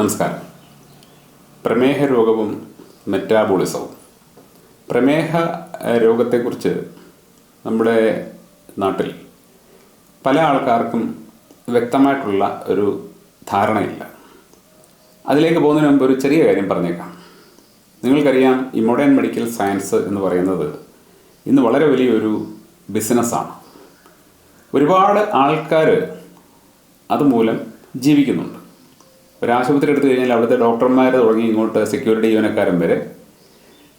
നമസ്കാരം. പ്രമേഹ രോഗവും മെറ്റാബോളിസവും. പ്രമേഹ രോഗത്തെക്കുറിച്ച് നമ്മുടെ നാട്ടിൽ പല ആൾക്കാർക്കും വ്യക്തമായിട്ടുള്ള ഒരു ധാരണയില്ല. അതിലേക്ക് പോകുന്നതിന് മുമ്പ് ഒരു ചെറിയ കാര്യം പറഞ്ഞേക്കാം. നിങ്ങൾക്കറിയാം ഈ മോഡേൺ മെഡിക്കൽ സയൻസ് എന്ന് പറയുന്നത് ഇന്ന് വളരെ വലിയൊരു ബിസിനസ്സാണ് ഒരുപാട് ആൾക്കാർ അതുമൂലം ജീവിക്കുന്നുണ്ട്. ഒരു ആശുപത്രി എടുത്തു കഴിഞ്ഞാൽ അവിടുത്തെ ഡോക്ടർമാർ തുടങ്ങി ഇങ്ങോട്ട് സെക്യൂരിറ്റി ജീവനക്കാരൻ വരെ.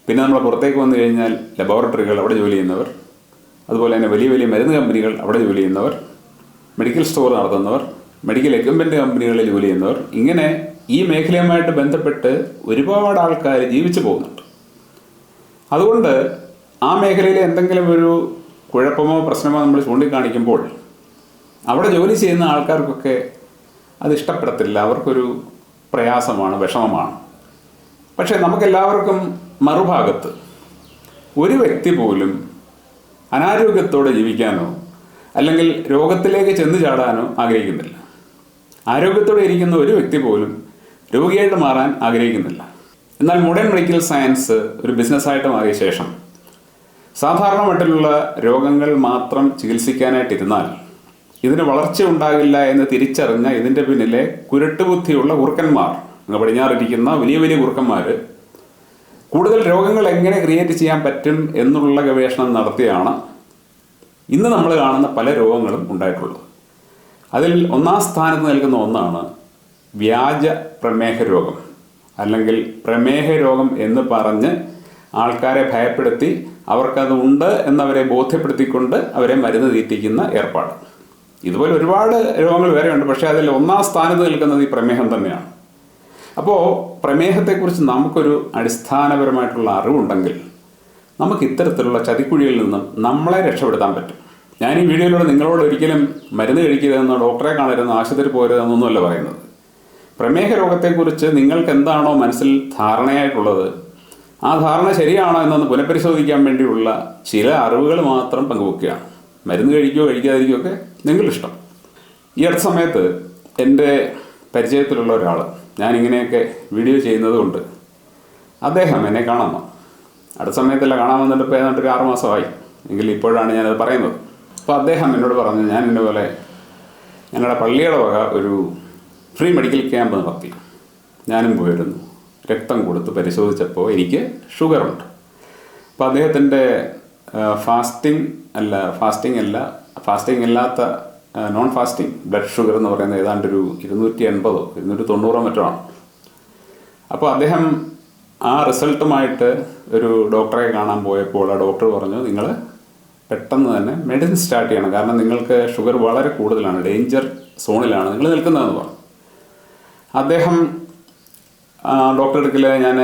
പിന്നെ നമ്മൾ പുറത്തേക്ക് വന്നു കഴിഞ്ഞാൽ ലബോറട്ടറികൾ അവിടെ ജോലി ചെയ്യുന്നവർ അതുപോലെ തന്നെ വലിയ വലിയ മരുന്ന് കമ്പനികൾ അവിടെ ജോലി ചെയ്യുന്നവർ മെഡിക്കൽ സ്റ്റോർ നടത്തുന്നവർ മെഡിക്കൽ എക്യുപ്മെന്റ് കമ്പനികളിൽ ജോലി ചെയ്യുന്നവർ. ഇങ്ങനെ ഈ മേഖലയുമായിട്ട് ബന്ധപ്പെട്ട് ഒരുപാട് ആൾക്കാർ ജീവിച്ചു പോകുന്നുണ്ട്. അതുകൊണ്ട് ആ മേഖലയിൽ എന്തെങ്കിലും ഒരു കുഴപ്പമോ പ്രശ്നമോ നമ്മൾ ചൂണ്ടിക്കാണിക്കുമ്പോൾ അവിടെ ജോലി ചെയ്യുന്ന ആൾക്കാർക്കൊക്കെ അത് ഇഷ്ടപ്പെടത്തില്ല അവർക്കൊരു പ്രയാസമാണ് വിഷമമാണ്. പക്ഷേ നമുക്കെല്ലാവർക്കും മറുഭാഗത്ത് ഒരു വ്യക്തി പോലും അനാരോഗ്യത്തോടെ ജീവിക്കാനോ അല്ലെങ്കിൽ രോഗത്തിലേക്ക് ചെന്ന് ചാടാനോ ആഗ്രഹിക്കുന്നില്ല. ആരോഗ്യത്തോടെ ഇരിക്കുന്ന ഒരു വ്യക്തി പോലും രോഗിയായിട്ട് മാറാൻ ആഗ്രഹിക്കുന്നില്ല. എന്നാൽ മോഡേൺ മെഡിക്കൽ സയൻസ് ഒരു ബിസിനസ്സായിട്ട് മാറിയ ശേഷം സാധാരണ മട്ടിലുള്ള രോഗങ്ങൾ മാത്രം ചികിത്സിക്കാനായിട്ടിരുന്നാൽ ഇതിന് വളർച്ച ഉണ്ടാകില്ല എന്ന് തിരിച്ചറിഞ്ഞ ഇതിന്റെ പിന്നിലെ കുരുട്ടുബുദ്ധിയുള്ള കുറുക്കന്മാർ അങ്ങ് പടിഞ്ഞാറിരിക്കുന്ന വലിയ വലിയ കുറുക്കന്മാർ കൂടുതൽ രോഗങ്ങൾ എങ്ങനെ ക്രിയേറ്റ് ചെയ്യാൻ പറ്റും എന്നുള്ള ഗവേഷണം നടത്തിയാണ് ഇന്ന് നമ്മൾ കാണുന്ന പല രോഗങ്ങളും ഉണ്ടായിട്ടുള്ളത്. അതിൽ ഒന്നാം സ്ഥാനത്ത് നിൽക്കുന്ന ഒന്നാണ് വ്യാജ പ്രമേഹ രോഗം അല്ലെങ്കിൽ പ്രമേഹ രോഗം എന്ന് പറഞ്ഞ് ആൾക്കാരെ ഭയപ്പെടുത്തി അവർക്കത് ഉണ്ട് എന്നവരെ ബോധ്യപ്പെടുത്തിക്കൊണ്ട് അവരെ മരുന്ന് തീറ്റിക്കുന്ന ഏർപ്പാട്. ഇതുപോലെ ഒരുപാട് രോഗങ്ങൾ വേറെയുണ്ട് പക്ഷേ അതിൽ ഒന്നാം സ്ഥാനത്ത് നിൽക്കുന്നത് ഈ പ്രമേഹം തന്നെയാണ്. അപ്പോൾ പ്രമേഹത്തെക്കുറിച്ച് നമുക്കൊരു അടിസ്ഥാനപരമായിട്ടുള്ള അറിവുണ്ടെങ്കിൽ നമുക്ക് ഇത്തരത്തിലുള്ള ചതിക്കുഴിയിൽ നിന്നും നമ്മളെ രക്ഷപ്പെടുത്താൻ പറ്റും. ഞാൻ ഈ വീഡിയോയിലൂടെ നിങ്ങളോട് ഒരിക്കലും മരുന്ന് കഴിക്കരുതെന്നോ ഡോക്ടറെ കാണരുതെന്നോ ആശുപത്രി പോരുതെന്നൊന്നുമല്ല പറയുന്നത്. പ്രമേഹ രോഗത്തെക്കുറിച്ച് നിങ്ങൾക്ക് എന്താണോ മനസ്സിൽ ധാരണയായിട്ടുള്ളത് ആ ധാരണ ശരിയാണോ എന്നൊന്ന് പുനഃപരിശോധിക്കാൻ വേണ്ടിയുള്ള ചില അറിവുകൾ മാത്രം പങ്കുവെക്കുകയാണ്. മരുന്ന് കഴിക്കുകയോ കഴിക്കാതിരിക്കുകയോ ഒക്കെ നിങ്ങളിഷ്ടം. ഈ അടുത്ത സമയത്ത് എന്റെ പരിചയത്തിലുള്ള ഒരാൾ ഞാനിങ്ങനെയൊക്കെ വീഡിയോ ചെയ്യുന്നത് കൊണ്ട് അദ്ദേഹം എന്നെ കാണാൻ വന്നു അടുത്ത സമയത്തല്ല കാണാൻ വന്നിട്ട് ഇപ്പോൾ ഏതാണ്ട് ഒരു ആറുമാസമായി എങ്കിൽ ഇപ്പോഴാണ് ഞാനത് പറയുന്നത്. അപ്പോൾ അദ്ദേഹം എന്നോട് പറഞ്ഞു ഞാൻ എന്റെ പോലെ ഞങ്ങളുടെ പള്ളിയുടെ വക ഒരു ഫ്രീ മെഡിക്കൽ ക്യാമ്പ് നടത്തി ഞാനും പോയിരുന്നു. രക്തം കൊടുത്ത് പരിശോധിച്ചപ്പോൾ എനിക്ക് ഷുഗറുണ്ട് അപ്പോൾ അദ്ദേഹത്തിന്റെ ഫാസ്റ്റിംഗ് അല്ല ഫാസ്റ്റിംഗ് അല്ല ഫാസ്റ്റിംഗ് അല്ലാത്ത നോൺ ഫാസ്റ്റിംഗ് ബ്ലഡ് ഷുഗർ എന്ന് പറയുന്നത് ഏതാണ്ട് ഒരു ഇരുന്നൂറ്റി എൺപതോ ഇരുന്നൂറ്റി തൊണ്ണൂറോ മറ്റോ ആണ്. അപ്പോൾ അദ്ദേഹം ആ റിസൾട്ടുമായിട്ട് ഒരു ഡോക്ടറെ കാണാൻ പോയപ്പോൾ ആ ഡോക്ടർ പറഞ്ഞു നിങ്ങൾ പെട്ടെന്ന് തന്നെ മെഡിസിൻ സ്റ്റാർട്ട് ചെയ്യണം. കാരണം നിങ്ങൾക്ക് ഷുഗർ വളരെ കൂടുതലാണ് ഡേഞ്ചർ സോണിലാണ് നിങ്ങൾ നിൽക്കുന്നതെന്ന് പറഞ്ഞു. അദ്ദേഹം ഡോക്ടറെ ഞാൻ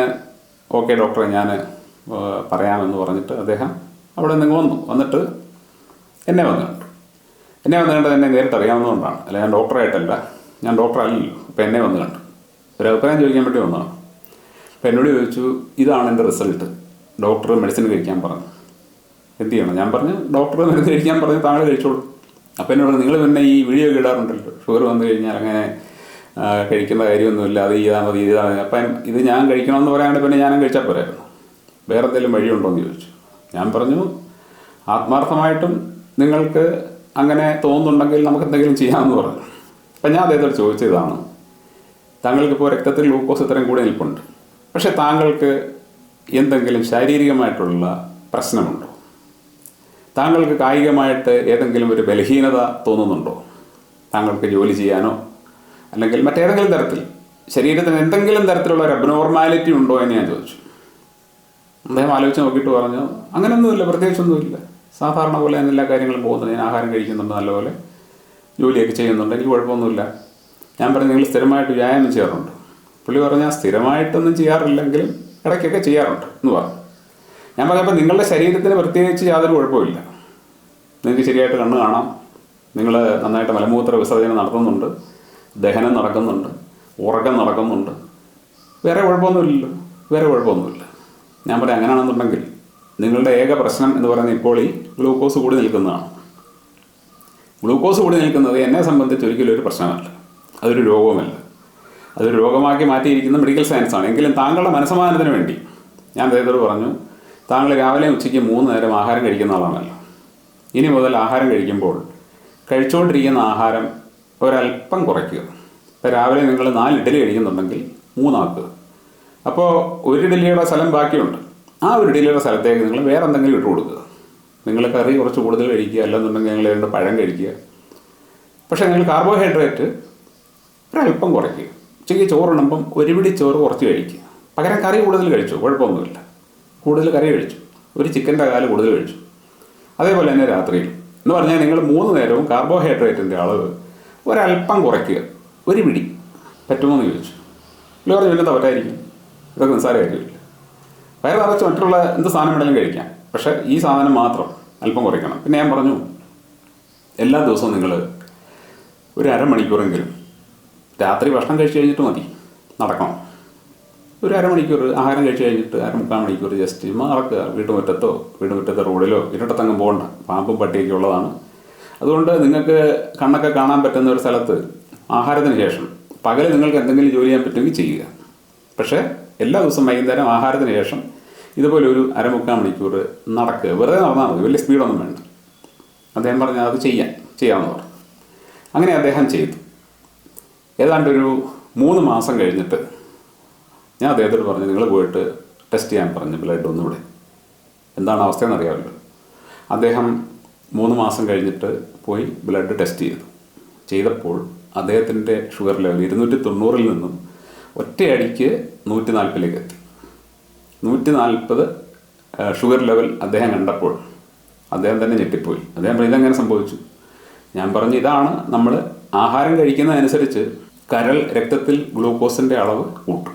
ഓക്കെ ഡോക്ടറെ ഞാൻ പറയാമെന്ന് പറഞ്ഞിട്ട് അദ്ദേഹം അവിടെ നിന്ന് വന്നു. വന്നിട്ട് എന്നെ വന്നു. കണ്ടു എന്നെ വന്നു കണ്ടത് എന്നെ നേരിട്ട് അറിയാവുന്നതുകൊണ്ടാണ്. അല്ല ഞാൻ ഡോക്ടറായിട്ടല്ല ഞാൻ ഡോക്ടർ അല്ലല്ലോ. അപ്പോൾ എന്നെ വന്നു കണ്ടു. ഒരു അഭിപ്രായം ചോദിക്കാൻ വേണ്ടി വന്നതാണ്. അപ്പോൾ എന്നോട് ചോദിച്ചു ഇതാണ് എന്റെ റിസൾട്ട് ഡോക്ടർ മെഡിസിൻ കഴിക്കാൻ പറഞ്ഞു. എന്ത് ചെയ്യണം? ഞാൻ പറഞ്ഞു ഡോക്ടർ മെഡിസിൻ കഴിക്കാൻ പറഞ്ഞു താങ്കൾ കഴിച്ചോളൂ. അപ്പോൾ എന്നോട് നിങ്ങൾ പിന്നെ ഈ വീഡിയോ ഇടാറുണ്ടല്ലോ. ഷുഗർ വന്നു കഴിഞ്ഞാൽ അങ്ങനെ കഴിക്കുന്ന കാര്യമൊന്നുമില്ല. അത് ചെയ്താൽ മതി ഇതാ മതി. അപ്പം ഇത് ഞാൻ കഴിക്കണമെന്ന് പറയാണ്ട് പിന്നെ ഞാനും കഴിച്ചാൽ പോരായിരുന്നു. വേറെ എന്തെങ്കിലും വഴിയുണ്ടോ എന്ന് ചോദിച്ചു. ഞാൻ പറഞ്ഞു ആത്മാർത്ഥമായിട്ടും നിങ്ങൾക്ക് അങ്ങനെ തോന്നുന്നുണ്ടെങ്കിൽ നമുക്ക് എന്തെങ്കിലും ചെയ്യാമെന്ന് പറഞ്ഞു. അപ്പം ഞാൻ അദ്ദേഹത്തോട് ചോദിച്ചതാണ് താങ്കൾക്കിപ്പോൾ രക്തത്തിൽ ഗ്ലൂക്കോസ് ഇത്രയും കൂടെ നിൽപ്പുണ്ട്. പക്ഷേ താങ്കൾക്ക് എന്തെങ്കിലും ശാരീരികമായിട്ടുള്ള പ്രശ്നമുണ്ടോ? താങ്കൾക്ക് കായികമായിട്ട് ഏതെങ്കിലും ഒരു ബലഹീനത തോന്നുന്നുണ്ടോ? താങ്കൾക്ക് ജോലി ചെയ്യാനോ അല്ലെങ്കിൽ മറ്റേതെങ്കിലും തരത്തിൽ ശരീരത്തിന് എന്തെങ്കിലും തരത്തിലുള്ള ഒരു അബ്നോർമാലിറ്റി ഉണ്ടോ എന്ന് ഞാൻ ചോദിച്ചു. അദ്ദേഹം ആലോചിച്ച് നോക്കിയിട്ട് പറഞ്ഞു അങ്ങനെയൊന്നുമില്ല പ്രത്യേകിച്ചൊന്നുമില്ല. സാധാരണ പോലെ ഞാൻ എല്ലാ കാര്യങ്ങളും പോകുന്നുണ്ട്. ഞാൻ ആഹാരം കഴിക്കുന്നുണ്ട് നല്ലപോലെ. ജോലിയൊക്കെ ചെയ്യുന്നുണ്ട്. എനിക്ക് കുഴപ്പമൊന്നുമില്ല. ഞാൻ പറഞ്ഞു നിങ്ങൾ സ്ഥിരമായിട്ട് വ്യായാമം ചെയ്യാറുണ്ട്. പുള്ളി പറഞ്ഞാൽ സ്ഥിരമായിട്ടൊന്നും ചെയ്യാറില്ലെങ്കിലും ഇടയ്ക്കൊക്കെ ചെയ്യാറുണ്ട് എന്ന് പറഞ്ഞു. ഞാൻ പറഞ്ഞപ്പോൾ നിങ്ങളുടെ ശരീരത്തിന് പ്രത്യേകിച്ച് യാതൊരു കുഴപ്പമില്ല നിങ്ങൾക്ക് ശരിയായിട്ട് കണ്ണ് കാണാം. നിങ്ങൾ നന്നായിട്ട് മലമൂത്ര വിസർജനം നടത്തുന്നുണ്ട്. ദഹനം നടക്കുന്നുണ്ട്. ഉറക്കം നടക്കുന്നുണ്ട്. വേറെ കുഴപ്പമൊന്നുമില്ലല്ലോ. വേറെ കുഴപ്പമൊന്നുമില്ല. ഞാൻ പറയാം അങ്ങനെയാണെന്നുണ്ടെങ്കിൽ നിങ്ങളുടെ ഏക പ്രശ്നം എന്ന് പറയുന്നത് ഇപ്പോൾ ഈ ഗ്ലൂക്കോസ് കൂടി നിൽക്കുന്നതാണ്. ഗ്ലൂക്കോസ് കൂടി നിൽക്കുന്നത് എന്നെ സംബന്ധിച്ച് ഒരിക്കലും ഒരു പ്രശ്നമല്ല. അതൊരു രോഗവുമല്ല. അതൊരു രോഗമാക്കി മാറ്റിയിരിക്കുന്ന മെഡിക്കൽ സയൻസാണ് എങ്കിലും താങ്കളുടെ മനസ്സമാധാനത്തിന് വേണ്ടി ഞാൻ അദ്ദേഹത്തോട് പറഞ്ഞു താങ്കൾ രാവിലെ ഉച്ചയ്ക്ക് മൂന്ന് നേരം ആഹാരം കഴിക്കുന്ന ആളാണല്ലോ. ഇനി മുതൽ ആഹാരം കഴിക്കുമ്പോൾ കഴിച്ചുകൊണ്ടിരിക്കുന്ന ആഹാരം ഒരല്പം കുറയ്ക്കുക. ഇപ്പോൾ രാവിലെ നിങ്ങൾ നാല് ഇഡലി കഴിക്കുന്നുണ്ടെങ്കിൽ മൂന്നാക്കുക. അപ്പോൾ ഒരു ഇഡലിയുടെ സ്ഥലം ബാക്കിയുണ്ട്. ആ ഒരു ഇഡലിയുടെ സ്ഥലത്തേക്ക് നിങ്ങൾ വേറെ എന്തെങ്കിലും ഇട്ട് കൊടുക്കുക. നിങ്ങൾ കറി കുറച്ച് കൂടുതൽ കഴിക്കുക അല്ലെന്നുണ്ടെങ്കിൽ നിങ്ങൾ രണ്ട് പഴം കഴിക്കുക. പക്ഷേ നിങ്ങൾ കാർബോഹൈഡ്രേറ്റ് ഒരല്പം കുറയ്ക്കുക. ഉച്ചയ്ക്ക് ചോറുണ്ണുമ്പം ഒരു പിടി ചോറ് കുറച്ച് കഴിക്കുക. പകരം കറി കൂടുതൽ കഴിച്ചു? കുഴപ്പമൊന്നുമില്ല. കൂടുതൽ കറി കഴിച്ചു. ഒരു ചിക്കന്റെ കാൽ കൂടുതൽ കഴിച്ചു. അതേപോലെ തന്നെ രാത്രിയിൽ. എന്ന് പറഞ്ഞാൽ നിങ്ങൾ മൂന്ന് നേരവും കാർബോഹൈഡ്രേറ്റിന്റെ അളവ് ഒരല്പം കുറയ്ക്കുക. ഒരു പിടി. പറ്റുമോ എന്ന് ചോദിച്ചു. ഇല്ല പറഞ്ഞു പിന്നെ പറ്റായിരിക്കും ഇതൊക്കെ നിസ്സാര കാര്യമില്ല? വയറ് നിറച്ച് മറ്റുള്ള എന്ത് സാധനം വേണമെങ്കിലും കഴിക്കാം. പക്ഷെ ഈ സാധനം മാത്രം അല്പം കുറയ്ക്കണം. പിന്നെ ഞാൻ പറഞ്ഞു എല്ലാ ദിവസവും നിങ്ങൾ ഒരു അരമണിക്കൂറെങ്കിലും രാത്രി ഭക്ഷണം കഴിച്ച് കഴിഞ്ഞിട്ട് മതി. നടക്കണം. ഒരു അരമണിക്കൂർ ആഹാരം കഴിച്ച് കഴിഞ്ഞിട്ട് അരമുക്കാൽ മണിക്കൂർ ജസ്റ്റ് നടക്കുക. വീട്ടുമുറ്റത്തോ വീട്ടുമുറ്റത്തെ റോഡിലോ ഇരട്ടത്തങ്ങും പോകണ്ട. പാമ്പും പട്ടിയൊക്കെ ഉള്ളതാണ്. അതുകൊണ്ട് നിങ്ങൾക്ക് കണ്ണൊക്കെ കാണാൻ പറ്റുന്ന ഒരു സ്ഥലത്ത് ആഹാരത്തിന് ശേഷം പകൽ നിങ്ങൾക്ക് എന്തെങ്കിലും ജോലി ചെയ്യാൻ പറ്റുമെങ്കിൽ ചെയ്യുക. പക്ഷേ എല്ലാ ദിവസവും വൈകുന്നേരം ആഹാരത്തിന് ശേഷം ഇതുപോലെ ഒരു അരമുക്കാൽ മണിക്കൂർ നടക്കുക. വെറുതെ നടന്നാൽ മതി. വലിയ സ്പീഡൊന്നും വേണ്ട. അദ്ദേഹം പറഞ്ഞു അത് ചെയ്യാൻ ചെയ്യാമെന്ന് പറഞ്ഞു. അങ്ങനെ അദ്ദേഹം ചെയ്തു. ഏതാണ്ട് ഒരു മൂന്ന് മാസം കഴിഞ്ഞിട്ട് ഞാൻ അദ്ദേഹത്തോട് പറഞ്ഞു നിങ്ങൾ പോയിട്ട് ടെസ്റ്റ് ചെയ്യാൻ പറഞ്ഞു ബ്ലഡ് ഒന്നുകൂടെ എന്താണ് അവസ്ഥയെന്ന് അറിയാമല്ലോ അദ്ദേഹം മൂന്ന് മാസം കഴിഞ്ഞിട്ട് പോയി ബ്ലഡ് ടെസ്റ്റ് ചെയ്തു. ചെയ്തപ്പോൾ അദ്ദേഹത്തിന്റെ ഷുഗർ ലെവൽ ഇരുന്നൂറ്റി തൊണ്ണൂറിൽ നിന്നും ഒറ്റയടിക്ക് നൂറ്റി നാൽപ്പതിലേക്ക് എത്തി. നൂറ്റി നാൽപ്പത് ഷുഗർ ലെവൽ അദ്ദേഹം കണ്ടപ്പോൾ അദ്ദേഹം തന്നെ ഞെട്ടിപ്പോയി. അദ്ദേഹം പറഞ്ഞു ഇതെങ്ങനെ സംഭവിച്ചു? ഞാൻ പറഞ്ഞു ഇതാണ് നമ്മൾ ആഹാരം കഴിക്കുന്നതനുസരിച്ച് കരൾ രക്തത്തിൽ ഗ്ലൂക്കോസിന്റെ അളവ് കൂട്ടും.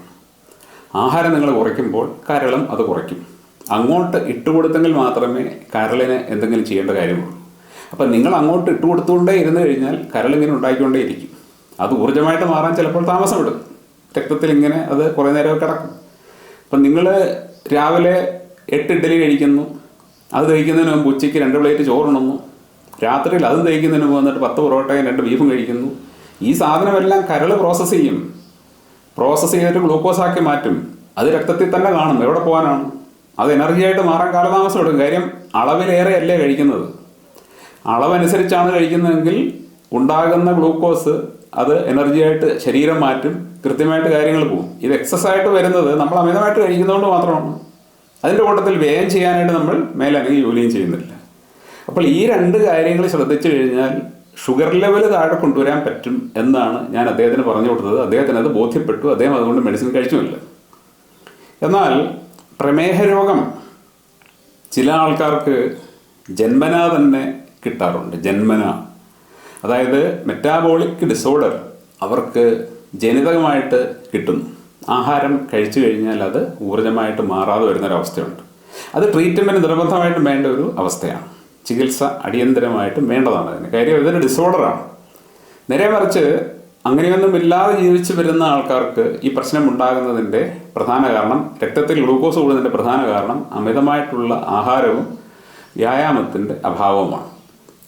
ആഹാരം നിങ്ങൾ കുറയ്ക്കുമ്പോൾ കരളും അത് കുറയ്ക്കും. അങ്ങോട്ട് ഇട്ടുകൊടുത്തെങ്കിൽ മാത്രമേ കരളിന് എന്തെങ്കിലും ചെയ്യേണ്ട കാര്യമുള്ളൂ. അപ്പം നിങ്ങൾ അങ്ങോട്ട് ഇട്ടുകൊടുത്തുകൊണ്ടേ ഇരുന്ന് കഴിഞ്ഞാൽ കരളിങ്ങനെ ഉണ്ടായിക്കൊണ്ടേ ഇരിക്കും അത് ഊർജമായിട്ട് മാറാൻ ചിലപ്പോൾ താമസമെടുക്കും രക്തത്തിൽ ഇങ്ങനെ അത് കുറേ നേരം കിടക്കും. അപ്പം നിങ്ങൾ രാവിലെ എട്ട് ഇഡ്ഡലി കഴിക്കുന്നു. അത് കഴിക്കുന്നതിന് മുമ്പ് ഉച്ചയ്ക്ക് രണ്ട് പ്ലേറ്റ് ചോറുണന്നു. രാത്രിയിൽ അത് തയ്ക്കുന്നതിന് മുമ്പ് വന്നിട്ട് പത്ത് പൊറോട്ടയും രണ്ട് ബീഫും കഴിക്കുന്നു. ഈ സാധനമെല്ലാം കരൾ പ്രോസസ്സ് ചെയ്യും. പ്രോസസ്സ് ചെയ്തിട്ട് ഗ്ലൂക്കോസ് ആക്കി മാറ്റും. അത് രക്തത്തിൽ തന്നെ കാണും എവിടെ പോകാനാണ്. അത് എനർജി ആയിട്ട് മാറാൻ കാലതാമസം എടുക്കും. കാര്യം അളവിലേറെ അല്ലേ കഴിക്കുന്നത്. അളവനുസരിച്ചാണ് കഴിക്കുന്നതെങ്കിൽ ഉണ്ടാകുന്ന ഗ്ലൂക്കോസ് അത് എനർജിയായിട്ട് ശരീരം മാറ്റും കൃത്യമായിട്ട് കാര്യങ്ങൾ പോകും ഇത് എക്സസ് ആയിട്ട് വരുന്നത് നമ്മൾ അമിതമായിട്ട് കഴിക്കുന്നതുകൊണ്ട് മാത്രമാണ്. അതിന്റെ കൂട്ടത്തിൽ വ്യയം ചെയ്യാനായിട്ട് നമ്മൾ മേലനങ്ങി ജോലിയും ചെയ്യുന്നില്ല. അപ്പോൾ ഈ രണ്ട് കാര്യങ്ങൾ ശ്രദ്ധിച്ചു കഴിഞ്ഞാൽ ഷുഗർ ലെവൽ താഴെ കൊണ്ടുവരാൻ പറ്റും എന്നാണ് ഞാൻ അദ്ദേഹത്തിന് പറഞ്ഞു കൊടുത്തത്. അദ്ദേഹത്തിന് അത് ബോധ്യപ്പെട്ടു. അദ്ദേഹം അതുകൊണ്ട് മെഡിസിൻ കഴിച്ചുമില്ല. എന്നാൽ പ്രമേഹ രോഗം ചില ആൾക്കാർക്ക് ജന്മനാ തന്നെ കിട്ടാറുണ്ട്. ജന്മന. അതായത് മെറ്റാബോളിക് ഡിസോർഡർ അവർക്ക് ജനിതകമായിട്ട് കിട്ടുന്നു. ആഹാരം കഴിച്ചു കഴിഞ്ഞാൽ അത് ഊർജമായിട്ട് മാറാതെ വരുന്നൊരവസ്ഥയുണ്ട്. അത് ട്രീറ്റ്മെന്റ് നിർബന്ധമായിട്ടും വേണ്ട ഒരു അവസ്ഥയാണ്. ചികിത്സ അടിയന്തരമായിട്ടും വേണ്ടതാണ് അതിന്. കാര്യം ഇതൊരു ഡിസോർഡറാണ് നേരെ മറിച്ച് അങ്ങനെയൊന്നും ഇല്ലാതെ ജീവിച്ചു വരുന്ന ആൾക്കാർക്ക് ഈ പ്രശ്നം ഉണ്ടാകുന്നതിന്റെ പ്രധാന കാരണം രക്തത്തിൽ ഗ്ലൂക്കോസ് കൂടുന്നതിന്റെ പ്രധാന കാരണം അമിതമായിട്ടുള്ള ആഹാരവും വ്യായാമത്തിന്റെ അഭാവവുമാണ്.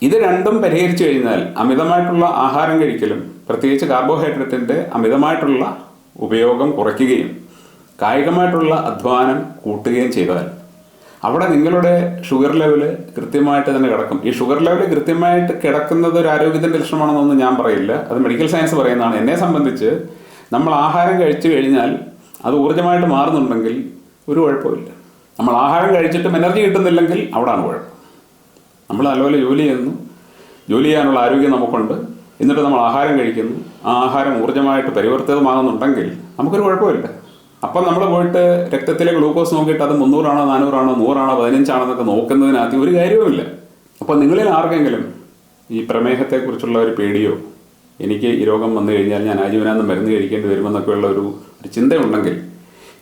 ഇത് രണ്ടും പരിഹരിച്ചു കഴിഞ്ഞാൽ അമിതമായിട്ടുള്ള ആഹാരം കഴിക്കലും പ്രത്യേകിച്ച് കാർബോഹൈഡ്രേറ്റിന്റെ അമിതമായിട്ടുള്ള ഉപയോഗം കുറയ്ക്കുകയും കായികമായിട്ടുള്ള അധ്വാനം കൂട്ടുകയും ചെയ്താൽ അവിടെ നിങ്ങളുടെ ഷുഗർ ലെവൽ കൃത്യമായിട്ട് തന്നെ കിടക്കും. ഈ ഷുഗർ ലെവൽ കൃത്യമായിട്ട് കിടക്കുന്നത് ഒരു ആരോഗ്യത്തിന്റെ ലക്ഷണമാണെന്നൊന്നും ഞാൻ പറയില്ല. അത് മെഡിക്കൽ സയൻസ് പറയുന്നതാണ്. എന്നെ സംബന്ധിച്ച് നമ്മൾ ആഹാരം കഴിച്ചു കഴിഞ്ഞാൽ അത് ഊർജമായിട്ട് മാറുന്നുണ്ടെങ്കിൽ ഒരു കുഴപ്പമില്ല. നമ്മൾ ആഹാരം കഴിച്ചിട്ടും എനർജി കിട്ടുന്നില്ലെങ്കിൽ അവിടാണ് കുഴപ്പം. നമ്മൾ നല്ലപോലെ ജോലി ചെയ്യുന്നു. ജോലി ചെയ്യാനുള്ള ആരോഗ്യം നമുക്കുണ്ട്. എന്നിട്ട് നമ്മൾ ആഹാരം കഴിക്കുന്നു. ആ ആഹാരം ഊർജമായിട്ട് പരിവർത്തിതമാകുന്നുണ്ടെങ്കിൽ നമുക്കൊരു കുഴപ്പമില്ല. അപ്പം നമ്മൾ പോയിട്ട് രക്തത്തിലെ ഗ്ലൂക്കോസ് നോക്കിയിട്ട് അത് മുന്നൂറാണോ നാനൂറാണോ നൂറാണോ പതിനഞ്ചാണെന്നൊക്കെ നോക്കുന്നതിനകത്ത് ഒരു കാര്യവുമില്ല. അപ്പം നിങ്ങളിൽ ആർക്കെങ്കിലും ഈ പ്രമേഹത്തെക്കുറിച്ചുള്ള ഒരു പേടിയോ? എനിക്ക് ഈ രോഗം വന്നു കഴിഞ്ഞാൽ ഞാൻ ആജീവനാന്തം മരുന്ന് കഴിക്കേണ്ടി വരുമെന്നൊക്കെയുള്ള ഒരു ഒരു ചിന്തയുണ്ടെങ്കിൽ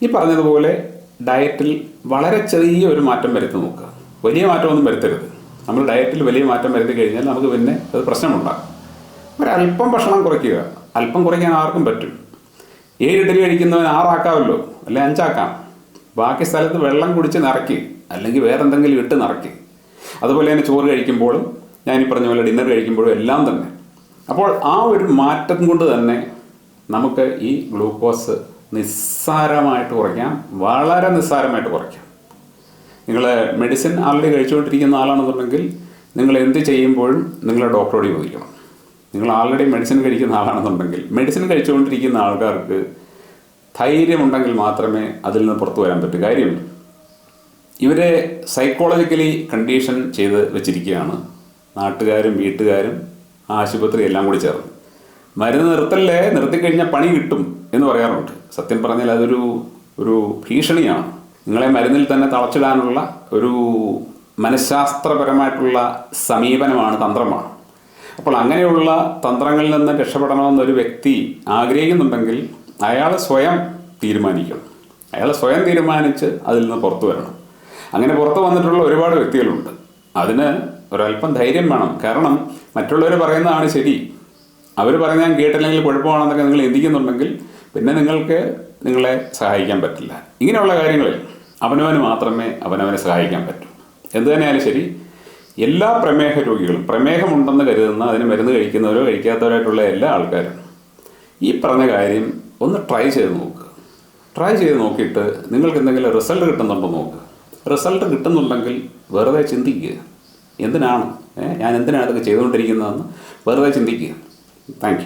ഈ പറഞ്ഞതുപോലെ ഡയറ്റിൽ വളരെ ചെറിയ ഒരു മാറ്റം വരുത്തി നോക്കുക. വലിയ മാറ്റമൊന്നും വരുത്തരുത്. നമ്മൾ ഡയറ്റിൽ വലിയ മാറ്റം വരുത്തി കഴിഞ്ഞാൽ നമുക്ക് പിന്നെ അത് പ്രശ്നമുണ്ടാകും. ഒരല്പം ഭക്ഷണം കുറയ്ക്കുക. അല്പം കുറയ്ക്കാൻ ആർക്കും പറ്റും. ഏഴ് ഇഡലി കഴിക്കുന്നവൻ ആറാക്കാമല്ലോ അല്ലെ അഞ്ചാക്കാം. ബാക്കി സ്ഥലത്ത് വെള്ളം കുടിച്ച് നിറയ്ക്ക്. അല്ലെങ്കിൽ വേറെ എന്തെങ്കിലും ഇട്ട് നിറയ്ക്ക്. അതുപോലെ തന്നെ ചോറ് കഴിക്കുമ്പോഴും ഞാൻ ഈ പറഞ്ഞ പോലെ ഡിന്നർ കഴിക്കുമ്പോഴും എല്ലാം തന്നെ. അപ്പോൾ ആ ഒരു മാറ്റം കൊണ്ട് തന്നെ നമുക്ക് ഈ ഗ്ലൂക്കോസ് നിസ്സാരമായിട്ട് കുറയ്ക്കാം. വളരെ നിസ്സാരമായിട്ട് കുറയ്ക്കാം. നിങ്ങൾ മെഡിസിൻ ആൾറെഡി കഴിച്ചുകൊണ്ടിരിക്കുന്ന ആളാണെന്നുണ്ടെങ്കിൽ നിങ്ങൾ എന്ത് ചെയ്യുമ്പോഴും നിങ്ങളെ ഡോക്ടറോട് ചോദിക്കണം. നിങ്ങൾ ആൾറെഡി മെഡിസിൻ കഴിക്കുന്ന ആളാണെന്നുണ്ടെങ്കിൽ മെഡിസിൻ കഴിച്ചുകൊണ്ടിരിക്കുന്ന ആൾക്കാർക്ക് ധൈര്യമുണ്ടെങ്കിൽ മാത്രമേ അതിൽ നിന്ന് പുറത്തു വരാൻ പറ്റൂ. കാര്യം ഇവരെ സൈക്കോളജിക്കലി കണ്ടീഷൻ ചെയ്ത് വെച്ചിരിക്കുകയാണ്. നാട്ടുകാരും വീട്ടുകാരും ആശുപത്രി എല്ലാം കൂടി ചേർന്ന്. മരുന്ന് നിർത്തല്ലേ? നിർത്തിക്കഴിഞ്ഞാൽ പണി കിട്ടും എന്ന് പറയാറുണ്ട്. സത്യം പറഞ്ഞാൽ അതൊരു ഒരു ഭീഷണിയാണ്. നിങ്ങളെ മരുന്നിൽ തന്നെ തളച്ചിടാനുള്ള ഒരു മനഃശാസ്ത്രപരമായിട്ടുള്ള സമീപനമാണ് തന്ത്രമാണ്. അപ്പോൾ അങ്ങനെയുള്ള തന്ത്രങ്ങളിൽ നിന്ന് രക്ഷപ്പെടണമെന്നൊരു വ്യക്തി ആഗ്രഹിക്കുന്നുണ്ടെങ്കിൽ അയാൾ സ്വയം തീരുമാനിക്കണം. അയാൾ സ്വയം തീരുമാനിച്ച് അതിൽ നിന്ന് പുറത്തു വരണം. അങ്ങനെ പുറത്തു വന്നിട്ടുള്ള ഒരുപാട് വ്യക്തികളുണ്ട്. അതിന് ഒരല്പം ധൈര്യം വേണം. കാരണം മറ്റുള്ളവർ പറയുന്നതാണ് ശരി. അവർ പറയുന്നത് ഞാൻ കേട്ടില്ലെങ്കിൽ കുഴപ്പമാണെന്നൊക്കെ നിങ്ങൾ എന്തിക്കുന്നുണ്ടെങ്കിൽ പിന്നെ നിങ്ങൾക്ക് നിങ്ങളെ സഹായിക്കാൻ പറ്റില്ല. ഇങ്ങനെയുള്ള കാര്യങ്ങളിൽ അവനവന് മാത്രമേ അവനവനെ സഹായിക്കാൻ പറ്റൂ. എന്ത് തന്നെയായാലും ശരി എല്ലാ പ്രമേഹ രോഗികളും പ്രമേഹമുണ്ടെന്ന് കരുതുന്ന അതിന് മരുന്ന് കഴിക്കുന്നവരോ കഴിക്കാത്തവരായിട്ടുള്ള എല്ലാ ആൾക്കാരും ഈ പറഞ്ഞ കാര്യം ഒന്ന് ട്രൈ ചെയ്ത് നോക്കുക ട്രൈ ചെയ്ത് നോക്കിയിട്ട് നിങ്ങൾക്ക് എന്തെങ്കിലും റിസൾട്ട് കിട്ടുന്നുണ്ടോ നോക്കുക റിസൾട്ട് കിട്ടുന്നുണ്ടെങ്കിൽ വെറുതെ ചിന്തിക്കുക. എന്തിനാണ്? ഞാൻ എന്തിനാണ് ഇതൊക്കെ ചെയ്തുകൊണ്ടിരിക്കുന്നതെന്ന് വെറുതെ ചിന്തിക്കുക. താങ്ക്